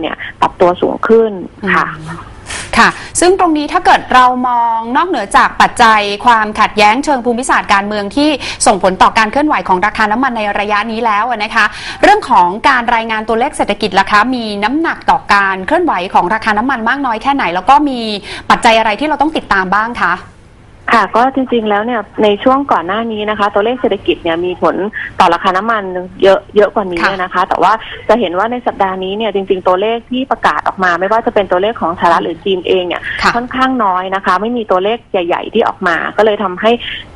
เนี่ยปรับตัวสูงขึ้นค่ะ ค่ะ ซึ่งตรงนี้ถ้าเกิดเรามองนอกเหนือจากปัจจัยความขัดแย้งเชิงภูมิศาสตร์การเมืองที่ส่งผลต่อการเคลื่อนไหวของราคาน้ำมันในระยะนี้แล้วอะนะคะ เรื่องของการรายงานตัวเลขเศรษฐกิจล่ะคะ มีน้ำหนักต่อการเคลื่อนไหวของราคาน้ำมันมากน้อยแค่ไหน แล้วก็มีปัจจัยอะไรที่เราต้องติดตามบ้างคะ ค่ะก็จริงๆแล้วเนี่ยในช่วงก่อนหน้านี้นะคะ ตัวเลขเศรษฐกิจเนี่ยมีผลต่อราคาน้ำมันเยอะเยอะกว่านี้ค่ะนะคะ แต่ว่าจะเห็นว่าในสัปดาห์นี้เนี่ยจริง ๆ ตัวเลขที่ประกาศออกมา ไม่ว่าจะเป็นตัวเลขของสหรัฐหรือจีนเองเนี่ยค่ะ ค่อนข้างน้อยนะคะ ไม่มีตัวเลขใหญ่ ๆ ที่ออกมา ก็เลยทำให้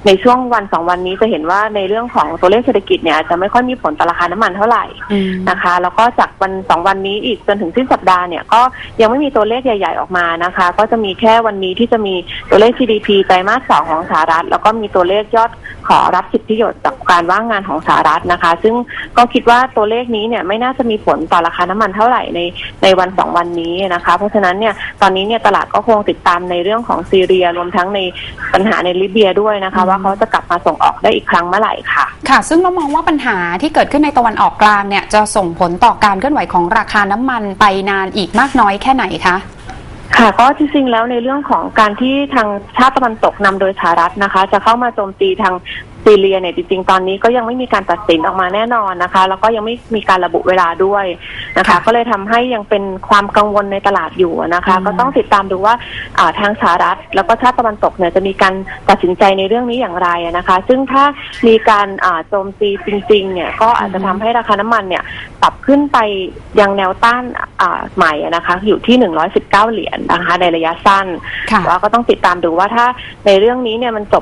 ในช่วงวันสองวันนี้จะเห็นว่าในเรื่องของตัวเลขเศรษฐกิจเนี่ยจะไม่ค่อยมีผลต่อราคาน้ำมันเท่าไหร่ อืม นะคะ แล้วก็จากวันสองวันนี้อีกจนถึงสิ้นสัปดาห์เนี่ยก็ยังไม่มีตัวเลขใหญ่ ๆออกมานะคะ ก็จะมีแค่วันนี้ที่จะมีตัวเลข GDP ไตรมาสสองของสหรัฐ แล้วก็มีตัวเลขยอดขอรับสิทธิประโยชน์จากการว่างงานของสหรัฐนะคะ ซึ่งก็คิดว่าตัวเลขนี้เนี่ยไม่น่าจะมีผลต่อราคาน้ำมันเท่าไหร่ในในวันสองวันนี้นะคะ เพราะฉะนั้นเนี่ยตอนนี้เนี่ยตลาดก็คงติดตามในเรื่องของซีเรียรวมทั้งในปัญหาในลิเบียด้วยนะคะ ว่าเขาจะกลับมาส่งออกได้อีกครั้งเมื่อไหร่ค่ะ ค่ะ ซึ่งเรามองว่าปัญหาที่เกิดขึ้นในตะวันออกกลางเนี่ยจะส่งผลต่อการเคลื่อนไหวของราคาน้ำมันไปนานอีกมากน้อยแค่ไหนคะ ค่ะก็จริงๆแล้วในเรื่องของการที่ทางชาติตะวันตกนำโดยสหรัฐนะคะ จะเข้ามาโจมตีทาง ซีเรียเนี่ยจริงๆ ตอนนี้ก็ยังไม่มีการตัดสินออกมาแน่นอนนะคะ แล้วก็ยังไม่มีการระบุเวลาด้วยนะคะค่ะก็เลยทำให้ยังเป็นความกังวลในตลาดอยู่นะคะอืมก็ต้องติดตามดูว่าอ่าทางสหรัฐ แล้วก็ชาติตะวันตกเนี่ยจะมีการตัดสินใจในเรื่องนี้อย่างไรนะคะ ซึ่งถ้ามีการอ่าโจมตีจริง ๆ เนี่ยก็อาจจะทำให้ราคาน้ำมันเนี่ยปรับขึ้นไปยังแนวต้านอ่าใหม่นะคะ อยู่ที่ 119 เหรียญนะคะ ในระยะสั้นค่ะแต่ว่าก็ต้องติดตามดูว่าถ้าในเรื่องนี้เนี่ยมันจบ